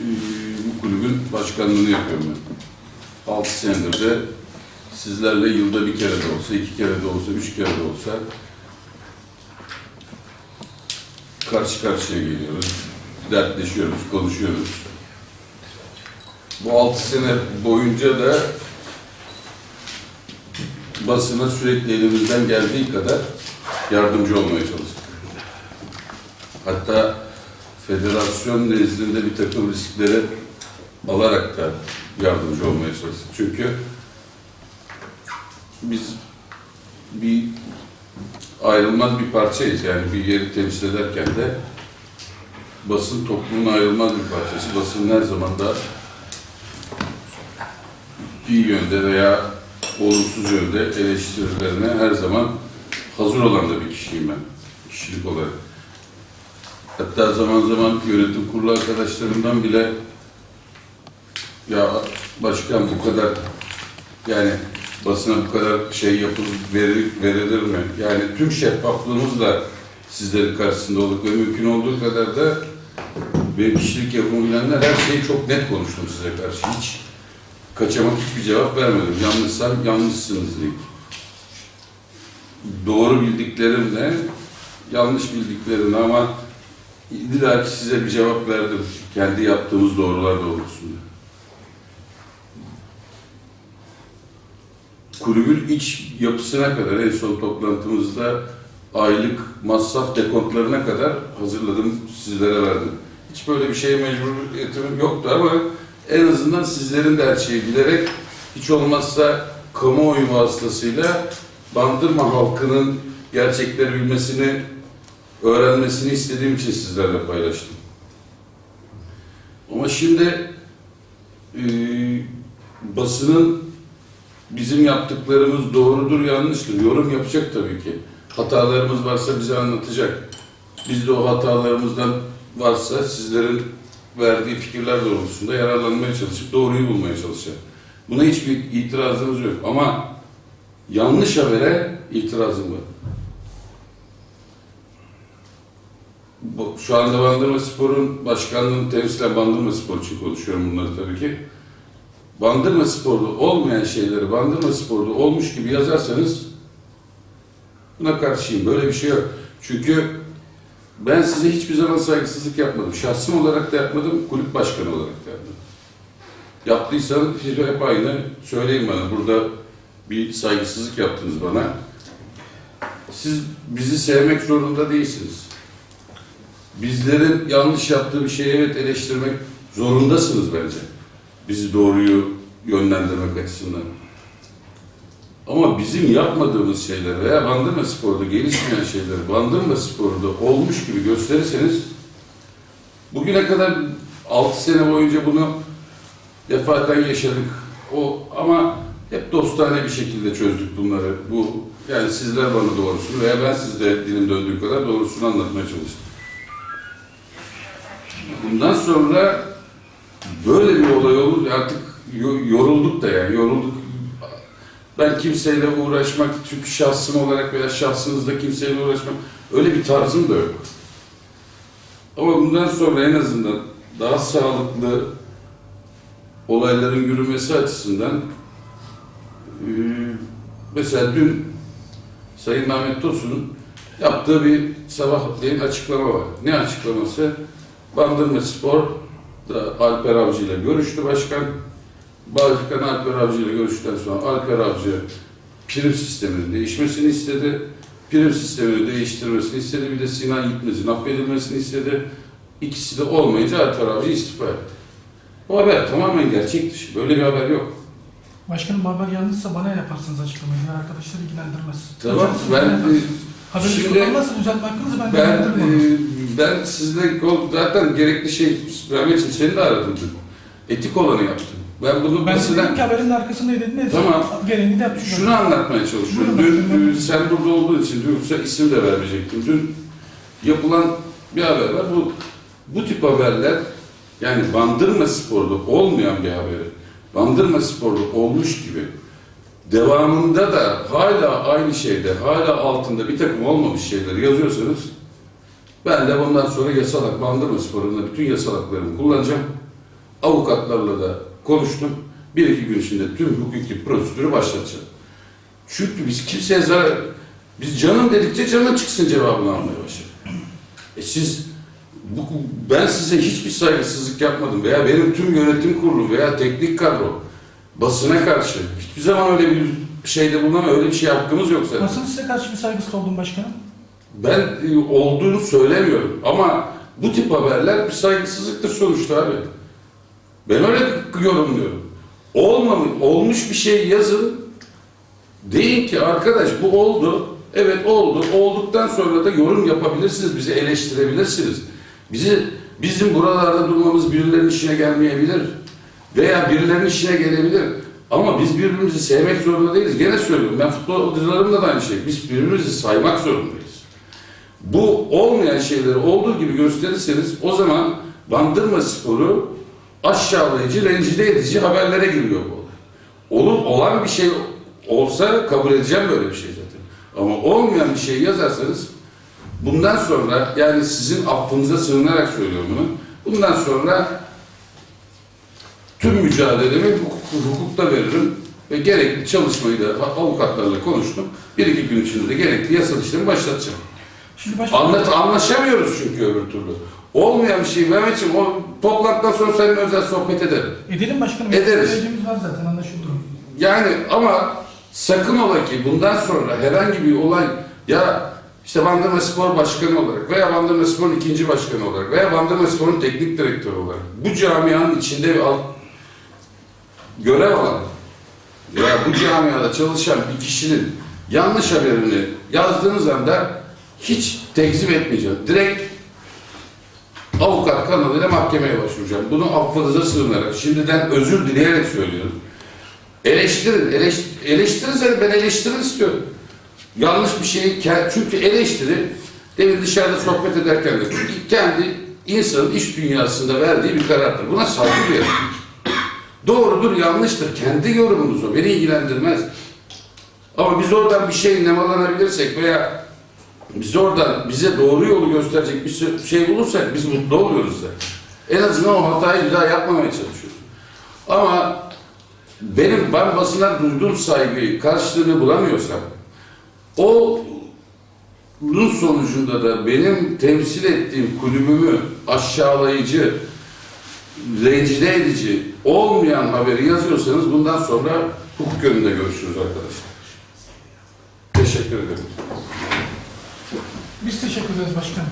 Ee, bu kulübün başkanlığını yapıyorum ben. 6 senedir de sizlerle yılda bir kere de olsa, iki kere de olsa, üç kere de olsa karşı karşıya geliyoruz, dertleşiyoruz, konuşuyoruz. Bu 6 sene boyunca da basına sürekli elimizden geldiği kadar yardımcı olmaya çalıştık. Hatta federasyon nezdinde bir takım riskleri alarak da yardımcı olmaya çalıştık. Çünkü biz bir ayrılmaz bir parçayız. Yani bir yeri temsil ederken de basın toplumun ayrılmaz bir parçası. Basın her zaman da iyi yönde veya olumsuz yönde eleştirilerine her zaman hazır olan da bir kişiyim ben. Kişilik olarak. Hatta zaman zaman yönetim kurulu arkadaşlarımdan bile ya başkan bu kadar yani basına bu kadar şey yapılır, verilir, verilir mi? Yani tüm şeffaflığımızla sizlerin karşısında olduk ve mümkün olduğu kadar da benim kişilik yapımı bilenler her şeyi çok net konuştum size karşı. Hiç kaçamak hiçbir cevap vermedim. Yanlışsam yanlışsınız diye. Doğru bildiklerimle yanlış bildiklerimle ama illa ki size bir cevap verdim. Kendi yaptığımız doğrular doğrultusunda. Kulübün iç yapısına kadar en son toplantımızda aylık masraf dekontlarına kadar hazırladım, sizlere verdim. Hiç böyle bir şeye mecburiyetim yoktu ama en azından sizlerin de her şeyi bilerek hiç olmazsa kamuoyu vasıtasıyla Bandırma halkının gerçekleri bilmesini, öğrenmesini istediğim için sizlerle paylaştım. Ama şimdi e, basının bizim yaptıklarımız doğrudur, yanlıştır. Yorum yapacak tabii ki. Hatalarımız varsa bize anlatacak. Biz de o hatalarımızdan varsa sizlerin verdiği fikirler doğrultusunda yararlanmaya çalışıp doğruyu bulmaya çalışacak. Buna hiçbir itirazımız yok. Ama yanlış habere itirazım var. Bu- Şu anda Bandırma Spor'un başkanlığını temsilen Bandırma Spor için konuşuyorum bunları tabii ki. Bandırma Spor'da olmayan şeyleri Bandırma Spor'da olmuş gibi yazarsanız buna karşıyım. Böyle bir şey yok. Çünkü ben size hiçbir zaman saygısızlık yapmadım. Şahsım olarak da yapmadım, kulüp başkanı olarak da yapmadım. Yaptıysanız siz hep aynı söyleyin bana. Burada bir saygısızlık yaptınız bana. Siz bizi sevmek zorunda değilsiniz. Bizlerin yanlış yaptığı bir şeyi evet eleştirmek zorundasınız bence. Bizi doğruyu yönlendirmek açısından. Ama bizim yapmadığımız şeyler veya Bandırma Spor'da gelişmeyen şeyleri Bandırma Spor'da olmuş gibi gösterirseniz bugüne kadar 6 sene boyunca bunu defaten yaşadık. O ama hep dostane bir şekilde çözdük bunları. Bu yani sizler bana doğrusunu veya ben size dilim döndüğü kadar doğrusunu anlatmaya çalıştım. Bundan sonra böyle bir olay olur artık yo- yorulduk da yani yorulduk. Ben kimseyle uğraşmak, çünkü şahsım olarak veya şahsınızda kimseyle uğraşmak öyle bir tarzım da yok. Ama bundan sonra en azından daha sağlıklı olayların yürümesi açısından mesela dün Sayın Mehmet Tosun'un yaptığı bir sabahleyin açıklama var. Ne açıklaması? Bandırma Spor da Alper Avcı ile görüştü başkan. Başkan Alper Avcı ile görüştükten sonra Alper Avcı prim sisteminin değişmesini istedi. Prim sistemini değiştirmesini istedi. Bir de Sinan Gitmez'in affedilmesini istedi. İkisi de olmayınca Alper Avcı istifa etti. Bu haber tamamen gerçek dışı. Böyle bir haber yok. Başkanım haber yanlışsa bana yaparsınız açıklamayı. Diğer arkadaşlar ilgilendirmez. Tamam, Hocam, ben-. Haberiniz şimdi- şimdi, olmazsa düzeltme hakkınızı ben, Ben e, ben sizle zaten gerekli şey vermek için seni de aradım dün. Etik olanı yaptım. Ben bunu ben mesela ki haberin arkasındaydı dedim. Tamam. Gereğini de yapmışım. şunu anlatmaya çalışıyorum. Buyurun, Dün buyurun. e, sen burada olduğun için dün isim de vermeyecektim. Dün yapılan bir haber var. Bu bu tip haberler yani Bandırma Spor'da olmayan bir haberi Bandırma Spor'da olmuş gibi devamında da hala aynı şeyde, hala altında bir takım olmamış şeyleri yazıyorsanız ben de bundan sonra yasal hak, Bandırma Spor'unda bütün yasal haklarımı kullanacağım. avukatlarla da konuştum. Bir iki gün içinde tüm hukuki prosedürü başlatacağım. Çünkü biz kimseye zarar... Biz canım dedikçe canım çıksın cevabını almaya başladık. E siz bu, ben size hiçbir saygısızlık yapmadım veya benim tüm yönetim kurulu veya teknik kadro basına karşı hiçbir zaman öyle bir şeyde bulunama öyle bir şey hakkımız yok zaten. Basın size karşı bir saygısız oldum başkanım. Ben e, olduğunu söylemiyorum ama bu tip haberler bir saygısızlıktır sonuçta abi. Ben öyle yorumluyorum. Olmamış, olmuş bir şey yazın. Deyin ki arkadaş bu oldu. Evet oldu. Olduktan sonra da yorum yapabilirsiniz. Bizi eleştirebilirsiniz. Bizi bizim buralarda durmamız birilerinin işine gelmeyebilir. Veya birilerinin işine gelebilir. Ama biz birbirimizi sevmek zorunda değiliz. Gene söylüyorum. Ben futbolcularımla da aynı şey. Biz birbirimizi saymak zorundayız. Bu olmayan şeyleri olduğu gibi gösterirseniz o zaman Bandırma Sporu aşağılayıcı, rencide edici haberlere giriyor bu olay. Olur, olan bir şey olsa kabul edeceğim böyle bir şey zaten. Ama olmayan bir şey yazarsanız bundan sonra yani sizin affınıza sığınarak söylüyorum bunu. Bundan sonra tüm mücadelemi hukuk- hukukta veririm ve gerekli çalışmayı da avukatlarla konuştum. Bir iki gün içinde de gerekli yasal işlemi başlatacağım. Şimdi başkanım, Anlat, anlaşamıyoruz çünkü öbür türlü. Olmayan bir şey Mehmetciğim o toplantıdan sonra seninle özel sohbet ederim. edelim başkanım. Ederiz. Söylediğimiz var zaten anlaşıldı. Yani ama sakın ola ki bundan sonra herhangi bir olay ya işte Bandırma Spor Başkanı olarak veya Bandırma Spor'un ikinci başkanı olarak veya Bandırma Spor'un teknik direktörü olarak bu camianın içinde alt, görev alan veya bu camiada çalışan bir kişinin yanlış haberini yazdığınız anda hiç tekzip etmeyeceğim. Direkt avukat kanalıyla mahkemeye başvuracağım. Bunu affınıza sığınarak, şimdiden özür dileyerek söylüyorum. Eleştirin, eleş, eleştirirseniz ben eleştirin istiyorum. Yanlış bir şeyi, çünkü eleştiri, demin dışarıda sohbet ederken de, kendi insanın iş dünyasında verdiği bir karardır. Buna saygı duyarım. Doğrudur, yanlıştır. Kendi yorumunuz o, beni ilgilendirmez. Ama biz oradan bir şey nemalanabilirsek veya biz oradan bize doğru yolu gösterecek bir şey bulursak biz mutlu oluyoruz zaten. En azından o hatayı bir daha yapmamaya çalışıyoruz. Ama benim ben basına duyduğum saygıyı, karşılığını bulamıyorsam o bunun sonucunda da benim temsil ettiğim kulübümü aşağılayıcı, rencide edici olmayan haberi yazıyorsanız bundan sonra hukuk önünde görüşürüz arkadaşlar. Teşekkür ederim. Biz teşekkür ederiz başkanım.